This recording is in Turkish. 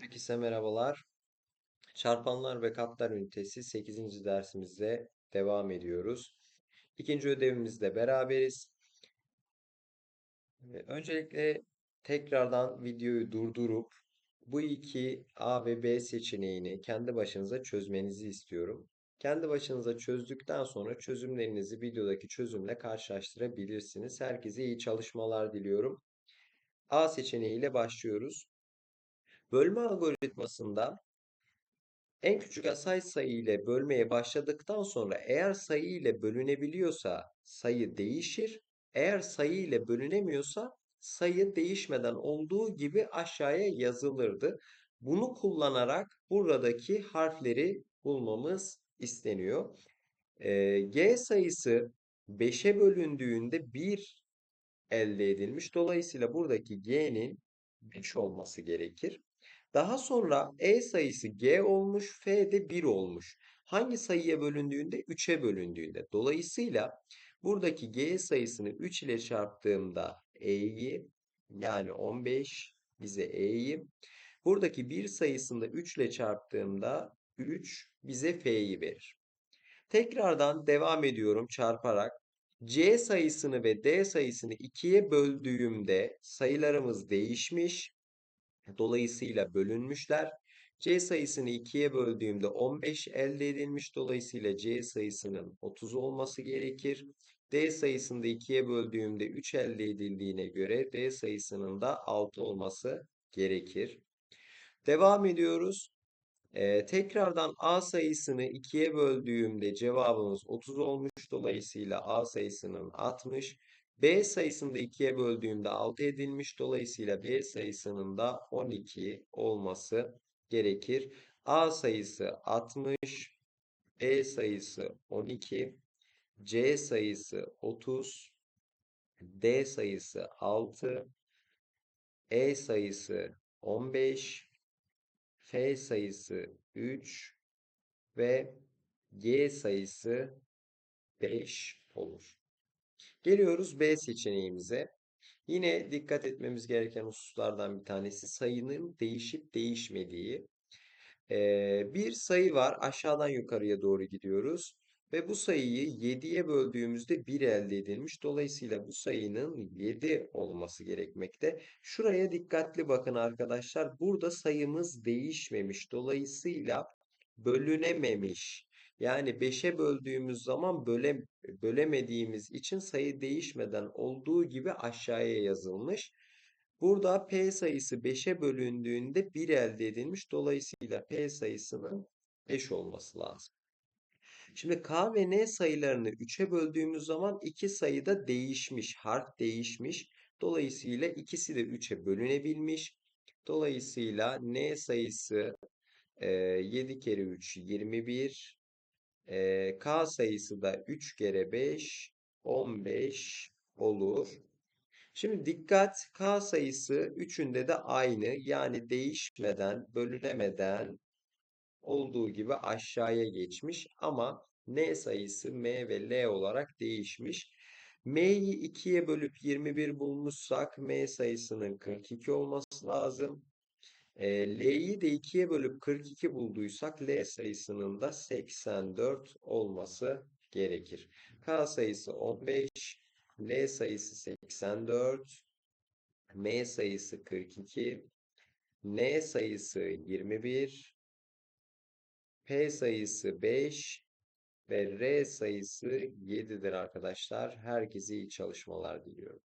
Herkese merhabalar. Çarpanlar ve katlar ünitesi 8. dersimizde devam ediyoruz. İkinci ödevimizde beraberiz. Ee, Öncelikle tekrardan videoyu durdurup bu iki A ve B seçeneğini kendi başınıza çözmenizi istiyorum. Kendi başınıza çözdükten sonra çözümlerinizi videodaki çözümle karşılaştırabilirsiniz. Herkese iyi çalışmalar diliyorum. A seçeneğiyle başlıyoruz. Bölme algoritmasında en küçük asay sayı ile bölmeye başladıktan sonra eğer sayı ile bölünebiliyorsa sayı değişir. Eğer sayı ile bölünemiyorsa sayı değişmeden olduğu gibi aşağıya yazılırdı. Bunu kullanarak buradaki harfleri bulmamız isteniyor. Ee, G sayısı 5'e bölündüğünde 1 elde edilmiş. Dolayısıyla buradaki G'nin 5 olması gerekir. Daha sonra E sayısı G olmuş, F de 1 olmuş. Hangi sayıya bölündüğünde? 3'e bölündüğünde. Dolayısıyla buradaki G sayısını 3 ile çarptığımda E'yi yani 15 bize E'yi. Buradaki 1 sayısını da 3 ile çarptığımda 3 bize F'yi verir. Tekrardan devam ediyorum çarparak. C sayısını ve D sayısını 2'ye böldüğümde sayılarımız değişmiş. Dolayısıyla bölünmüşler. C sayısını 2'ye böldüğümde 15 elde edilmiş. Dolayısıyla C sayısının 30 olması gerekir. D sayısını da 2'ye böldüğümde 3 elde edildiğine göre D sayısının da 6 olması gerekir. Devam ediyoruz. Ee, tekrardan A sayısını 2'ye böldüğümde cevabımız 30 olmuş. Dolayısıyla A sayısının 60. B sayısını da 2'ye böldüğümde 6 edilmiş. Dolayısıyla B sayısının da 12 olması gerekir. A sayısı 60. B sayısı 12. C sayısı 30. D sayısı 6. E sayısı 15. F sayısı 3 ve G sayısı 5 olur. Geliyoruz B seçeneğimize. Yine dikkat etmemiz gereken hususlardan bir tanesi sayının değişip değişmediği. Ee, bir sayı var. Aşağıdan yukarıya doğru gidiyoruz. Ve bu sayıyı 7'ye böldüğümüzde 1 elde edilmiş. Dolayısıyla bu sayının 7 olması gerekmekte. Şuraya dikkatli bakın arkadaşlar. Burada sayımız değişmemiş. Dolayısıyla bölünememiş. Yani 5'e böldüğümüz zaman böle, bölemediğimiz için sayı değişmeden olduğu gibi aşağıya yazılmış. Burada P sayısı 5'e bölündüğünde 1 elde edilmiş. Dolayısıyla P sayısının 5 olması lazım. Şimdi K ve N sayılarını 3'e böldüğümüz zaman iki sayı da değişmiş. Harf değişmiş. Dolayısıyla ikisi de 3'e bölünebilmiş. Dolayısıyla N sayısı e, 7 kere 3 21. E, K sayısı da 3 kere 5 15 olur. Şimdi dikkat K sayısı üçünde de aynı yani değişmeden bölünemeden olduğu gibi aşağıya geçmiş ama N sayısı M ve L olarak değişmiş. M'yi 2'ye bölüp 21 bulmuşsak M sayısının 42 olması lazım. E, L'yi de 2'ye bölüp 42 bulduysak L sayısının da 84 olması gerekir. K sayısı 15, L sayısı 84, M sayısı 42, N sayısı 21, P sayısı 5 ve R sayısı 7'dir arkadaşlar. Herkese iyi çalışmalar diliyorum.